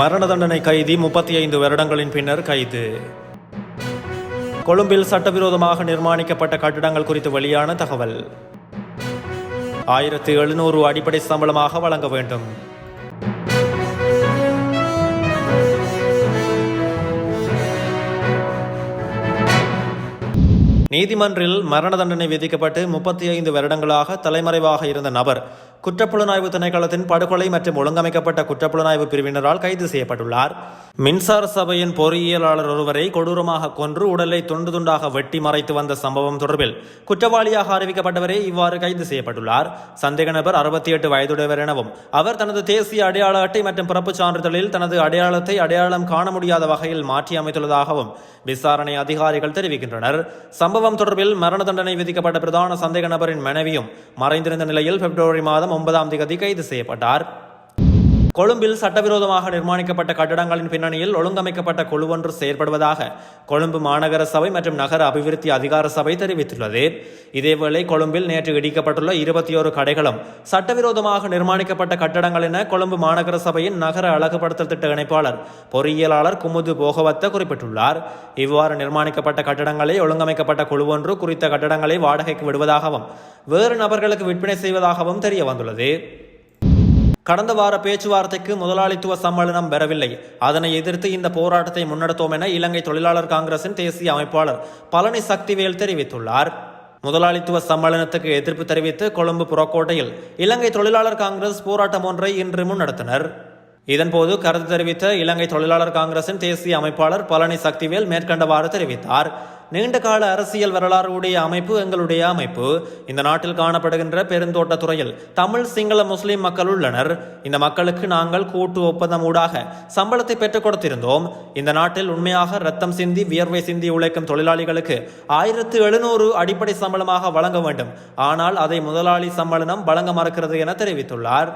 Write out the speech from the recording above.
மரண தண்டனை கைதி முப்பத்தி ஐந்து வருடங்களின் பின்னர் கைது. கொழும்பில் சட்டவிரோதமாக நிர்மாணிக்கப்பட்ட கட்டிடங்கள் குறித்து வெளியான தகவல். ஆயிரத்து எழுநூறு அடிப்படை சம்பளமாக வழங்க வேண்டும். நீதிமன்றில் மரண தண்டனை விதிக்கப்பட்டு முப்பத்தி ஐந்து வருடங்களாக தலைமறைவாக இருந்த நபர் குற்றப்புலனாய்வு திணைக்களத்தின் படுகொலை மற்றும் ஒழுங்கமைக்கப்பட்ட குற்றப்புலனாய்வு பிரிவினரால் கைது செய்யப்பட்டுள்ளார். மின்சார சபையின் பொறியியலாளர் ஒருவரை கொடூரமாக கொன்று உடலை துண்டு துண்டாக வெட்டி மறைத்து வந்த சம்பவம் தொடர்பில் குற்றவாளியாக அறிவிக்கப்பட்டவரே இவ்வாறு கைது செய்யப்பட்டுள்ளார். சந்தேக நபர் அறுபத்தி எட்டு வயதுடையவர் எனவும் அவர் தனது தேசிய அடையாள அட்டை மற்றும் பிறப்புச் சான்றிதழில் தனது அடையாளத்தை அடையாளம் காண முடியாத வகையில் மாற்றி அமைத்துள்ளதாகவும் விசாரணை அதிகாரிகள் தெரிவிக்கின்றனர். சம்பவம் தொடர்பில் மரண தண்டனை விதிக்கப்பட்ட பிரதான சந்தேக நபரின் மனைவியும் மறைந்திருந்த நிலையில் பிப்ரவரி மாதம் ஒன்பதாம் தேதி கைது செய்யப்பட்டார். கொழும்பில் சட்டவிரோதமாக நிர்மாணிக்கப்பட்ட கட்டடங்களின் பின்னணியில் ஒழுங்கமைக்கப்பட்ட குழு ஒன்று செயற்படுவதாக கொழும்பு மாநகர சபை மற்றும் நகர அபிவிருத்தி அதிகார சபை தெரிவித்துள்ளது. இதேவேளை கொழும்பில் நேற்று இடிக்கப்பட்டுள்ள இருபத்தி ஒரு கடைகளும் சட்டவிரோதமாக நிர்மாணிக்கப்பட்ட கட்டடங்கள் என கொழும்பு மாநகர சபையின் நகர அழகுபடுத்தல் திட்ட இணைப்பாளர் பொறியியலாளர் குமுது போகவத்த குறிப்பிட்டுள்ளார். இவ்வாறு நிர்மாணிக்கப்பட்ட கட்டடங்களை ஒழுங்கமைக்கப்பட்ட குழு ஒன்று குறித்த கட்டடங்களை வாடகைக்கு விடுவதாகவும் வேறு நபர்களுக்கு விற்பனை செய்வதாகவும் தெரிய வந்துள்ளது கடந்த வார பேச்சுவார்த்தைக்கு முதலாளித்துவ சம்மேளனம் பெறவில்லை. அதனை எதிர்த்து இந்த போராட்டத்தை முன்னெடுத்தோம் என இலங்கை தொழிலாளர் காங்கிரசின் தேசிய அமைப்பாளர் பழனி சக்திவேல் தெரிவித்துள்ளார். முதலாளித்துவ சம்மேளனத்துக்கு எதிர்ப்பு தெரிவித்து கொழும்பு புறக்கோட்டையில் இலங்கை தொழிலாளர் காங்கிரஸ் போராட்டம் ஒன்றை இன்று முன்னெடுத்தனர். இதன்போது கருத்து தெரிவித்த இலங்கை தொழிலாளர் காங்கிரசின் தேசிய அமைப்பாளர் பழனி சக்திவேல் மேற்கண்டவாறு தெரிவித்தார். நீண்ட கால அரசியல் வரலாறு உடைய அமைப்பு எங்களுடைய அமைப்பு. இந்த நாட்டில் காணப்படுகின்ற பெருந்தோட்ட துறையில் தமிழ் சிங்கள முஸ்லிம் மக்கள் உள்ளனர். இந்த மக்களுக்கு நாங்கள் கூட்டு ஒப்பந்தம் ஊடாக சம்பளத்தை பெற்றுக் கொடுத்திருந்தோம். இந்த நாட்டில் உண்மையாக ரத்தம் சிந்தி வியர்வை சிந்தி உழைக்கும் தொழிலாளிகளுக்கு ஆயிரத்து எழுநூறு அடிப்படை சம்பளமாக வழங்க வேண்டும். ஆனால் அதை முதலாளி சம்பளம் வழங்க மறுக்கிறது என தெரிவித்துள்ளார்.